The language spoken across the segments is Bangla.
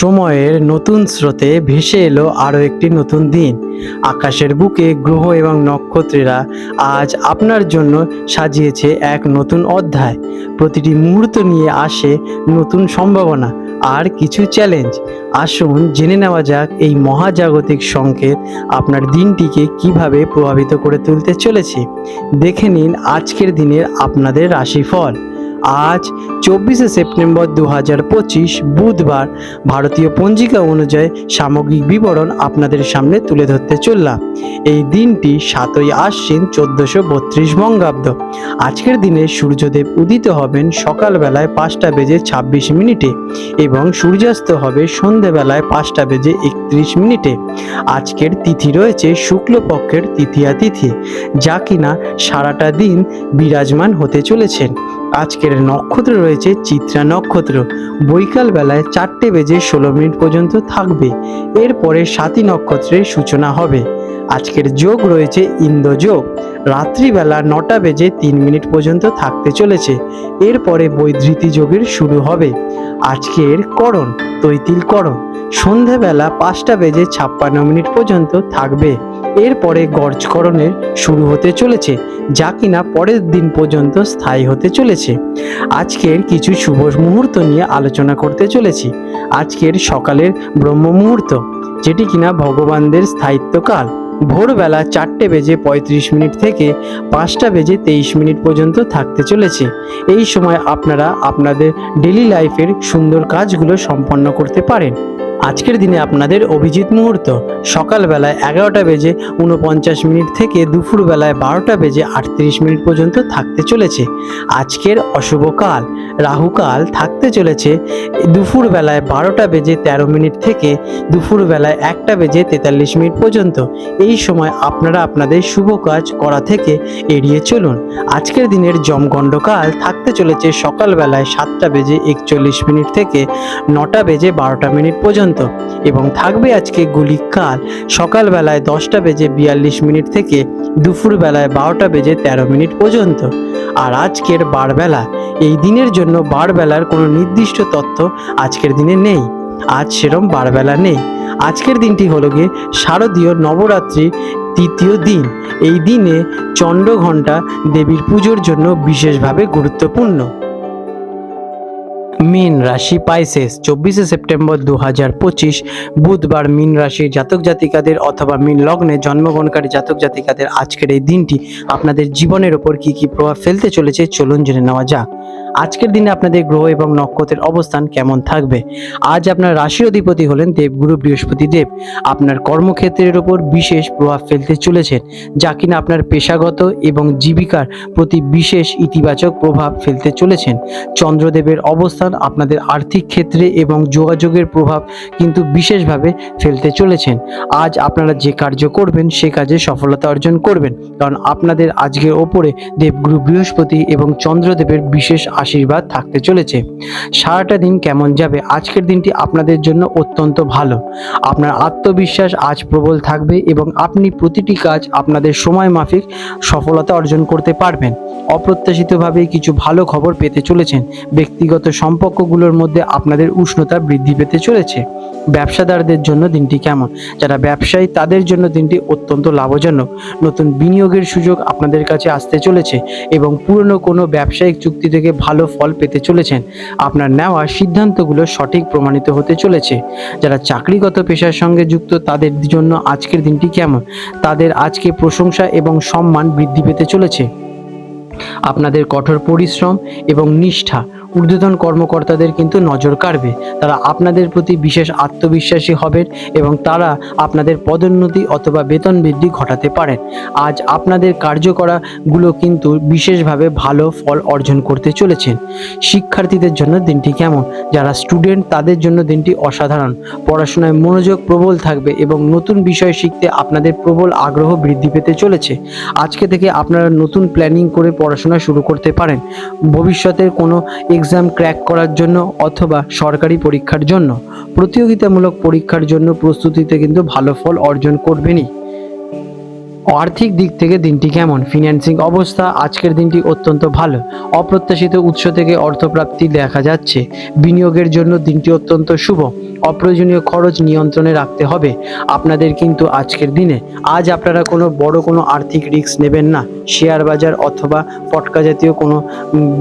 সময়ের নতুন স্রোতে ভেসে এলো আরও একটি নতুন দিন। আকাশের বুকে গ্রহ এবং নক্ষত্রেরা আজ আপনার জন্য সাজিয়েছে এক নতুন অধ্যায়। প্রতিটি মুহূর্ত নিয়ে আসে নতুন সম্ভাবনা আর কিছু চ্যালেঞ্জ আসুন জেনে নেওয়া যাক এই মহাজাগতিক সংকেত আপনার দিনটিকে কীভাবে প্রভাবিত করে তুলতে চলেছে। দেখে নিন আজকের দিনের আপনাদের রাশিফল। আজ চব্বিশে সেপ্টেম্বর দু হাজার পঁচিশ বুধবার। ভারতীয় পঞ্জিকা অনুযায়ী সামগ্রিক বিবরণ আপনাদের সামনে তুলে ধরতে চললাম। এই দিনটি সাতই আশ্বিন চোদ্দোশো বত্রিশ বঙ্গাব্দ। আজকের দিনে সূর্যদেব উদিত হবেন সকালবেলায় পাঁচটা বেজে ছাব্বিশ মিনিটে এবং সূর্যাস্ত হবে সন্ধেবেলায় পাঁচটা বেজে একত্রিশ মিনিটে। আজকের তিথি রয়েছে শুক্লপক্ষের তৃতীয়া তিথি, যা কিনা সারাটা দিন বিরাজমান হতে চলেছেন আজকের নক্ষত্র রয়েছে চিত্রা নক্ষত্র। বৈকাল বেলায় চারটে বেজে ষোলো মিনিট পর্যন্ত থাকবে। এরপরে সাতী নক্ষত্রের সূচনা হবে। আজকের যোগ রয়েছে ইন্দ্রযোগ রাত্রিবেলা নটা বেজে তিন মিনিট পর্যন্ত থাকতে চলেছে। এরপরে বৈধৃতি যোগের শুরু হবে। আজকের করণ, তৈতিল করণ। সন্ধেবেলা পাঁচটা বেজে ছাপ্পান্ন মিনিট পর্যন্ত থাকবে। এরপরে গর্জকরণের শুরু হতে চলেছে, যা কিনা পরের দিন পর্যন্ত স্থায়ী হতে চলেছে। আজকের কিছু শুভ মুহূর্ত নিয়ে আলোচনা করতে চলেছি। আজকের সকালের ব্রহ্ম মুহূর্ত, যেটি কিনা ভগবানদের স্থায়িত্বকাল। ভোরবেলা চারটে বেজে পঁয়ত্রিশ মিনিট থেকে পাঁচটা বেজে তেইশ মিনিট পর্যন্ত থাকতে চলেছে। এই সময় আপনারা আপনাদের ডেলি লাইফের সুন্দর কাজগুলো সম্পন্ন করতে পারেন। আজকের দিনে আপনাদের অভিজিৎ মুহূর্ত। সকালবেলায় এগারোটা বেজে উনপঞ্চাশ মিনিট থেকে দুপুরবেলায় বারোটা বেজে আটত্রিশ মিনিট পর্যন্ত থাকতে চলেছে। আজকের অশুভ কাল। রাহুকাল থাকতে চলেছে দুপুরবেলায় বারোটা বেজে তেরো মিনিট থেকে দুপুরবেলায় একটা বেজে তেতাল্লিশ মিনিট পর্যন্ত। এই সময় আপনারা আপনাদের শুভ কাজ করা থেকে এড়িয়ে চলুন। আজকের দিনের জমগণ্ডকাল থাকতে চলেছে সকালবেলায় সাতটা বেজে একচল্লিশ মিনিট থেকে নটা বেজে বারোটা মিনিট পর্যন্ত। এবং থাকবে আজকে গুলি গুলিকাল সকালবেলায় দশটা বেজে বিয়াল্লিশ মিনিট থেকে দুপুরবেলায় বারোটা বেজে তেরো মিনিট পর্যন্ত। আর আজকের বারবেলা, এই দিনের জন্য বারবেলার কোনো নির্দিষ্ট তথ্য আজকের দিনে নেই। আজ সেরম বারবেলা নেই। আজকের দিনটি হলো গিয়ে শারদীয় নবরাত্রি তৃতীয় দিন। এই দিনে চন্দ্রঘণ্টা দেবীর পুজোর জন্য বিশেষভাবে গুরুত্বপূর্ণ। মিন রাশি পাইসেস চব্বিশে সেপ্টেম্বর দু হাজার পঁচিশ। বুধবার মিন রাশির জাতক জাতিকাদের অথবা মিন লগ্নে জন্মগ্রহণকারী জাতক জাতিকাদের আজকের এই দিনটি আপনাদের জীবনের ওপর কি কি প্রভাব ফেলতে চলেছে চলুন জেনে নেওয়া যাক। আজকের দিনে আপনাদের গ্রহ এবং নক্ষত্রের অবস্থান কেমন থাকবে? আজ আপনার রাশি অধিপতি হলেন দেবগুরু বৃহস্পতি দেব। আপনার কর্মক্ষেত্রের ওপর বিশেষ প্রভাব ফেলতে চলেছেন, যা কিনা আপনার পেশাগত এবং জীবিকার প্রতি বিশেষ ইতিবাচক প্রভাব ফেলতে চলেছেন। চন্দ্রদেবের অবস্থান আপনাদের আর্থিক ক্ষেত্রে এবং যোগাযোগের প্রভাব কিন্তু বিশেষভাবে ফেলতে চলেছেন। আজ আপনারা যে কার্য করবেন, সে কাজে সফলতা অর্জন করবেন। কারণ আপনাদের আজকের ওপরে দেবগুরু বৃহস্পতি এবং চন্দ্রদেবের বিশেষ আশীর্বাদ থাকতে চলেছে। সারাটা দিন কেমন যাবে আজকের দিনটি আপনাদের জন্য অত্যন্ত ভালো। আপনার আত্মবিশ্বাস আজ প্রবল থাকবে এবং আপনি প্রতিটি কাজ আপনাদের সময় মাফিক সফলতা অর্জন করতে পারবেন। অপ্রত্যাশিতভাবে কিছু ভালো খবর পেতে চলেছেন। ব্যক্তিগত সম্পর্কগুলোর মধ্যে আপনাদের উষ্ণতা বৃদ্ধি পেতে চলেছে। ব্যবসাদারদের জন্য দিনটি কেমন? যারা ব্যবসায়ী, তাদের জন্য দিনটি অত্যন্ত লাভজনক। নতুন বিনিয়োগের সুযোগ আপনাদের কাছে আসতে চলেছে এবং পুরনো কোনো ব্যবসায়িক চুক্তি থেকে ভালো ফল পেতে চলেছেন। আপনার নেওয়া সিদ্ধান্তগুলো সঠিক প্রমাণিত হতে চলেছে। যারা চাকরিগত পেশার সঙ্গে যুক্ত, তাদের জন্য আজকের দিনটি কেমন? তাদের আজকে প্রশংসা এবং সম্মান বৃদ্ধি পেতে চলেছে। আপনাদের কঠোর পরিশ্রম এবং নিষ্ঠা ঊর্ধ্বতন কর্মকর্তাদের কিন্তু নজর কাড়বে। তারা আপনাদের প্রতি বিশেষ আত্মবিশ্বাসী হবেন এবং তারা আপনাদের পদোন্নতি অথবা বেতন বৃদ্ধি ঘটাতে পারেন। আজ আপনাদের কার্যকরাগুলো কিন্তু বিশেষভাবে ভালো ফল অর্জন করতে চলেছেন। শিক্ষার্থীদের জন্য দিনটি কেমন? যারা স্টুডেন্ট, তাদের জন্য দিনটি অসাধারণ। পড়াশোনায় মনোযোগ প্রবল থাকবে এবং নতুন বিষয় শিখতে আপনাদের প্রবল আগ্রহ বৃদ্ধি পেতে চলেছে। আজকে থেকে আপনারা নতুন প্ল্যানিং করে পড়াশোনা শুরু করতে পারেন। ভবিষ্যতের কোনো এক্সাম ক্র্যাক করার জন্য অথবা সরকারি পরীক্ষার জন্য প্রতিযোগিতামূলক পরীক্ষার জন্য প্রস্তুতিতে কিন্তু ভালো ফল অর্জন করবেনই। আর্থিক দিক থেকে দিনটি কেমন? ফিন্যান্সিং অবস্থা আজকের দিনটি অত্যন্ত ভালো। অপ্রত্যাশিত উৎস থেকে অর্থপ্রাপ্তি দেখা যাচ্ছে। বিনিয়োগের জন্য দিনটি অত্যন্ত শুভ। অপ্রয়োজনীয় খরচ নিয়ন্ত্রণে রাখতে হবে। আপনাদের কিন্তু আজকের দিনে, আজ আপনারা কোনো বড় কোনো আর্থিক রিস্ক নেবেন না। শেয়ার বাজার অথবা পটকা জাতীয় কোনো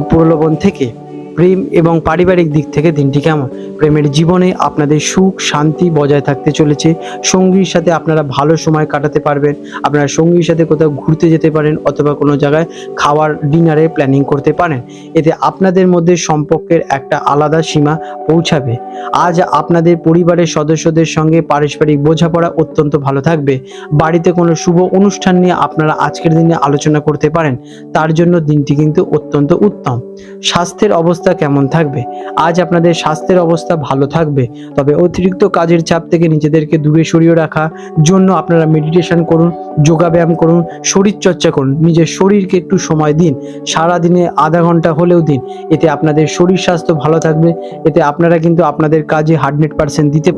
প্রলোভন থেকে। প্রেম এবং পারিবারিক দিক থেকে দিনটি কেমন? প্রেমের জীবনে আপনাদের সুখ, শান্তি বজায় থাকতে চলেছে। সঙ্গীর সাথে আপনারা ভালো সময় কাটাতে পারবেন। আপনারা সঙ্গীর সাথে কোথাও ঘুরতে যেতে পারেন অথবা কোনো জায়গায় খাওয়ার ডিনারে প্ল্যানিং করতে পারেন। এতে আপনাদের মধ্যে সম্পর্কের একটা আলাদা সীমা পৌঁছাবে। আজ আপনাদের পরিবারের সদস্যদের সঙ্গে পারস্পরিক বোঝাপড়া অত্যন্ত ভালো থাকবে। বাড়িতে কোনো শুভ অনুষ্ঠান নিয়ে আপনারা আজকের দিনে আলোচনা করতে পারেন। তার জন্য দিনটি কিন্তু অত্যন্ত উত্তম। স্বাস্থ্যের অবস্থা কেমন থাকবে? আজ আপনাদের স্বাস্থ্যের অবস্থা ভালো থাকবে, তবে অতিরিক্ত কাজের চাপ থেকে নিজেদেরকে দূরে সরিয়ে রাখা, জন্য আপনারা মেডিটেশন করুন যোগাব্যায়াম করুন শরীর চর্চা করুন, নিজের শরীরকে একটু সময় দিন সারা দিনে আধা ঘণ্টা হলেও দিন, এতে আপনাদের শরীর স্বাস্থ্য ভালো থাকবে, এতে আপনারা কিন্তু আপনাদের কাজে হান্ড্রেড পার্সেন্ট দিতে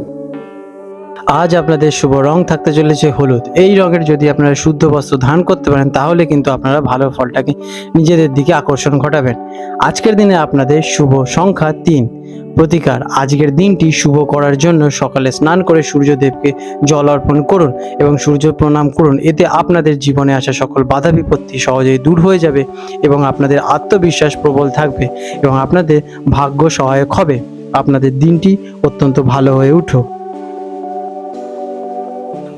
আজ আপনাদের শুভ রং থাকতে চলেছে হলুদ। এই রঙের যদি আপনারা শুদ্ধ বস্ত্র ধারণ করতে পারেন, তাহলে কিন্তু আপনারা ভালো ফলটাকে নিজেদের দিকে আকর্ষণ ঘটাবেন। আজকের দিনে আপনাদের শুভ সংখ্যা তিন। প্রতিকার, আজকের দিনটি শুভ করার জন্য সকালে স্নান করে সূর্যদেবকে জল অর্পণ করুন এবং সূর্য প্রণাম করুন। এতে আপনাদের জীবনে আসা সকল বাধা বিপত্তি সহজেই দূর হয়ে যাবে এবং আপনাদের আত্মবিশ্বাস প্রবল থাকবে এবং আপনাদের ভাগ্য সহায়ক হবে। আপনাদের দিনটি অত্যন্ত ভালো হয়ে উঠুক।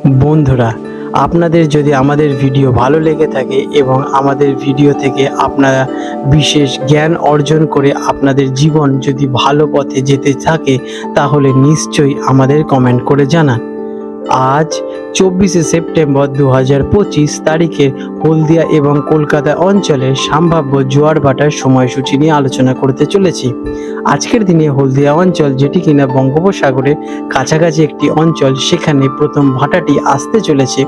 বন্ধুরা, আপনাদের যদি আমাদের ভিডিও ভালো লেগে থাকে এবং আমাদের ভিডিও থেকে আপনারা বিশেষ জ্ঞান অর্জন করে আপনাদের জীবন যদি ভালো পথে যেতে থাকে, তাহলে নিশ্চয়ই আমাদের কমেন্ট করে জানান। আজ চব্বিশে সেপ্টেম্বর দু হাজার পঁচিশ তারিখে হলদিয়া এবং কলকাতা অঞ্চলের সম্ভাব্য জোয়ার ভাটার সময়সূচি নিয়ে আলোচনা করতে চলেছি। আজকের দিনে হলদিয়া অঞ্চল যেটি কিনা বঙ্গোপসাগরের কাছাকাছি একটি অঞ্চল, সেখানে প্রথম ভাটাটি আসতে চলেছে।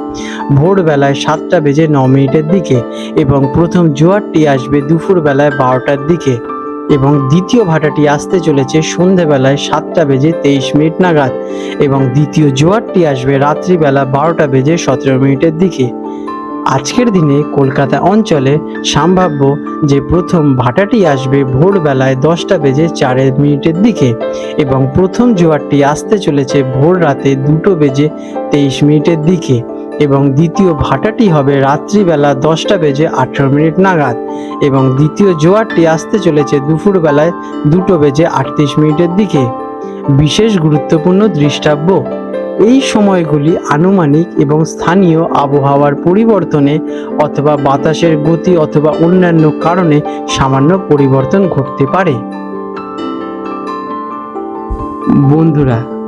ভোরবেলায় সাতটা বেজে ন মিনিটের দিকে এবং প্রথম জোয়ারটি আসবে দুপুর বেলায় বারোটার দিকে। এবং দ্বিতীয় ভাটাটি আসতে চলেছে সন্ধেবেলায় সাতটা বেজে তেইশ মিনিট নাগাদ এবং দ্বিতীয় জোয়ারটি আসবে রাত্রিবেলা বারোটা বেজে সতেরো মিনিটের দিকে। আজকের দিনে কলকাতা অঞ্চলে সম্ভাব্য যে প্রথম ভাটাটি আসবে ভোরবেলায় দশটা বেজে চার মিনিটের দিকে এবং প্রথম জোয়ারটি আসতে চলেছে ভোর রাতে দুটো বেজে তেইশ মিনিটের দিকে। এবং দ্বিতীয় ভাটাটি হবে রাত্রিবেলা দশটা বেজে আঠেরো মিনিট নাগাদ এবং দ্বিতীয় জোয়ারটি আসতে চলেছে দুপুরবেলায় দুটো বেজে আটত্রিশ মিনিটের দিকে। বিশেষ গুরুত্বপূর্ণ দৃষ্টাব্য, এই সময়গুলি আনুমানিক এবং স্থানীয় আবহাওয়ার পরিবর্তনে অথবা বাতাসের গতি অথবা অন্যান্য কারণে সামান্য পরিবর্তন ঘটতে পারে। বন্ধুরা